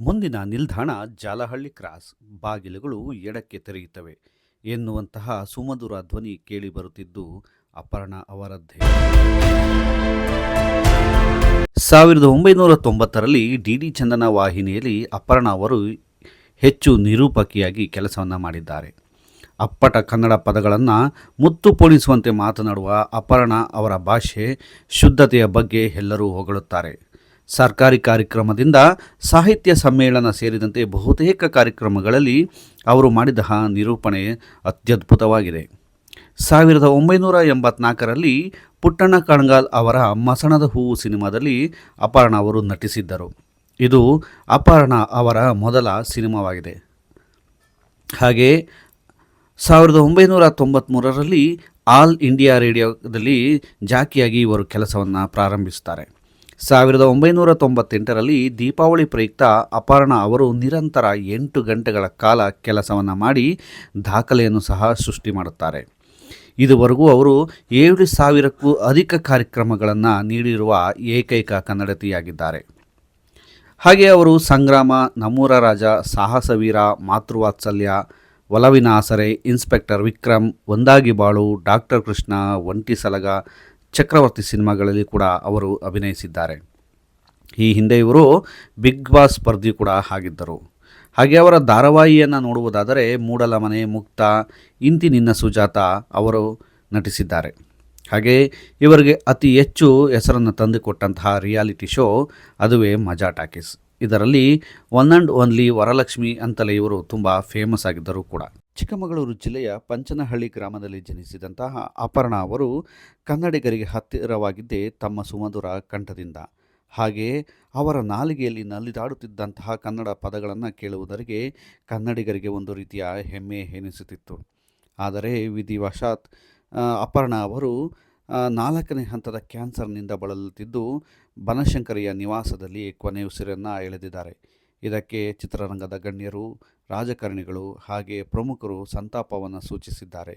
ಮುಂದಿನ ನಿಲ್ದಾಣ ಜಾಲಹಳ್ಳಿ ಕ್ರಾಸ್. ಬಾಗಿಲುಗಳು ಎಡಕ್ಕೆ ತೆರೆಯುತ್ತವೆ ಎನ್ನುವಂತಹ ಸುಮಧುರ ಧ್ವನಿ ಕೇಳಿಬರುತ್ತಿದ್ದು ಅಪರ್ಣ ಅವರದ್ದೇ. ಸಾವಿರದ ಒಂಬೈನೂರ ತೊಂಬತ್ತರಲ್ಲಿ ಡಿ ಡಿ ಚಂದನ ವಾಹಿನಿಯಲ್ಲಿ ಅಪರ್ಣ ಅವರು ಹೆಚ್ಚು ನಿರೂಪಕಿಯಾಗಿ ಕೆಲಸವನ್ನು ಮಾಡಿದ್ದಾರೆ. ಅಪ್ಪಟ ಕನ್ನಡ ಪದಗಳನ್ನು ಮುತ್ತು ಪೋಣಿಸುವಂತೆ ಮಾತನಾಡುವ ಅಪರ್ಣ ಅವರ ಭಾಷೆ ಶುದ್ಧತೆಯ ಬಗ್ಗೆ ಎಲ್ಲರೂ ಹೊಗಳುತ್ತಾರೆ. ಸರ್ಕಾರಿ ಕಾರ್ಯಕ್ರಮದಿಂದ ಸಾಹಿತ್ಯ ಸಮ್ಮೇಳನ ಸೇರಿದಂತೆ ಬಹುತೇಕ ಕಾರ್ಯಕ್ರಮಗಳಲ್ಲಿ ಅವರು ಮಾಡಿದ ನಿರೂಪಣೆ ಅತ್ಯದ್ಭುತವಾಗಿದೆ. ಸಾವಿರದ ಒಂಬೈನೂರ ಎಂಬತ್ನಾಲ್ಕರಲ್ಲಿ ಪುಟ್ಟಣ್ಣ ಕಣಗಾಲ್ ಅವರ ಮಸಣದ ಹೂವು ಸಿನಿಮಾದಲ್ಲಿ ಅಪರ್ಣ ಅವರು ನಟಿಸಿದ್ದರು. ಇದು ಅಪರ್ಣ ಅವರ ಮೊದಲ ಸಿನಿಮಾವಾಗಿದೆ. ಹಾಗೆ ಸಾವಿರದ ಒಂಬೈನೂರ ತೊಂಬತ್ತ್ಮೂರರಲ್ಲಿ ಆಲ್ ಇಂಡಿಯಾ ರೇಡಿಯೋದಲ್ಲಿ ಜಾಕಿಯಾಗಿ ಇವರು ಕೆಲಸವನ್ನು ಪ್ರಾರಂಭಿಸುತ್ತಾರೆ. ಸಾವಿರದ ಒಂಬೈನೂರ ತೊಂಬತ್ತೆಂಟರಲ್ಲಿ ದೀಪಾವಳಿ ಪ್ರಯುಕ್ತ ಅಪರ್ಣ ಅವರು ನಿರಂತರ ಎಂಟು ಗಂಟೆಗಳ ಕಾಲ ಕೆಲಸವನ್ನು ಮಾಡಿ ದಾಖಲೆಯನ್ನು ಸಹ ಸೃಷ್ಟಿ ಮಾಡುತ್ತಾರೆ. ಇದುವರೆಗೂ ಅವರು ಏಳು ಸಾವಿರಕ್ಕೂ ಅಧಿಕ ಕಾರ್ಯಕ್ರಮಗಳನ್ನು ನೀಡಿರುವ ಏಕೈಕ ಕನ್ನಡತಿಯಾಗಿದ್ದಾರೆ. ಹಾಗೆ ಅವರು ಸಂಗ್ರಾಮ ನಮೂರ ರಾಜ ಸಾಹಸವೀರ ಮಾತೃವಾತ್ಸಲ್ಯ ಒಲವಿನ ಆಸರೆ, ಇನ್ಸ್ಪೆಕ್ಟರ್ ವಿಕ್ರಮ್, ಒಂದಾಗಿ ಬಾಳು, ಡಾಕ್ಟರ್ ಕೃಷ್ಣ, ಒಂಟಿ ಸಲಗ ಚಕ್ರವರ್ತಿ ಸಿನಿಮಾಗಳಲ್ಲಿ ಕೂಡ ಅವರು ಅಭಿನಯಿಸಿದ್ದಾರೆ. ಈ ಹಿಂದೆ ಇವರು ಬಿಗ್ ಬಾಸ್ ಸ್ಪರ್ಧಿ ಕೂಡ ಆಗಿದ್ದರು. ಹಾಗೆ ಅವರ ಧಾರಾವಾಹಿಯನ್ನು ನೋಡುವುದಾದರೆ ಮೂಡಲ ಮನೆ ಮುಕ್ತ, ಇಂತಿ ನಿನ್ನ ಸುಜಾತ ಅವರು ನಟಿಸಿದ್ದಾರೆ. ಹಾಗೆ ಇವರಿಗೆ ಅತಿ ಹೆಚ್ಚು ಹೆಸರನ್ನು ತಂದುಕೊಟ್ಟಂತಹ ರಿಯಾಲಿಟಿ ಶೋ ಅದುವೇ ಮಜಾ ಟಾಕೀಸ್. ಇದರಲ್ಲಿ ಒನ್ ಆ್ಯಂಡ್ ಓನ್ಲಿ ವರಲಕ್ಷ್ಮಿ ಅಂತಲೇ ಇವರು ತುಂಬ ಫೇಮಸ್ ಆಗಿದ್ದರು ಕೂಡ. ಚಿಕ್ಕಮಗಳೂರು ಜಿಲ್ಲೆಯ ಪಂಚನಹಳ್ಳಿ ಗ್ರಾಮದಲ್ಲಿ ಜನಿಸಿದಂತಹ ಅಪರ್ಣ ಅವರು ಕನ್ನಡಿಗರಿಗೆ ಹತ್ತಿರವಾಗಿದ್ದೇ ತಮ್ಮ ಸುಮಧುರ ಕಂಠದಿಂದ. ಹಾಗೆ ಅವರ ನಾಲಿಗೆಯಲ್ಲಿ ನಲಿದಾಡುತ್ತಿದ್ದಂತಹ ಕನ್ನಡ ಪದಗಳನ್ನು ಕೇಳುವುದರಿಗೆ ಕನ್ನಡಿಗರಿಗೆ ಒಂದು ರೀತಿಯ ಹೆಮ್ಮೆ ಎನಿಸುತ್ತಿತ್ತು. ಆದರೆ ವಿಧಿವಶಾತ್ ಅಪರ್ಣ ಅವರು ನಾಲ್ಕನೇ ಹಂತದ ಕ್ಯಾನ್ಸರ್ನಿಂದ ಬಳಲುತ್ತಿದ್ದು ಬನಶಂಕರಿಯ ನಿವಾಸದಲ್ಲಿ ಕೊನೆ ಉಸಿರನ್ನು ಎಳೆದಿದ್ದಾರೆ. ಇದಕ್ಕೆ ಚಿತ್ರರಂಗದ ಗಣ್ಯರು, ರಾಜಕಾರಣಿಗಳು ಹಾಗೆ ಪ್ರಮುಖರು ಸಂತಾಪವನ್ನು ಸೂಚಿಸಿದ್ದಾರೆ.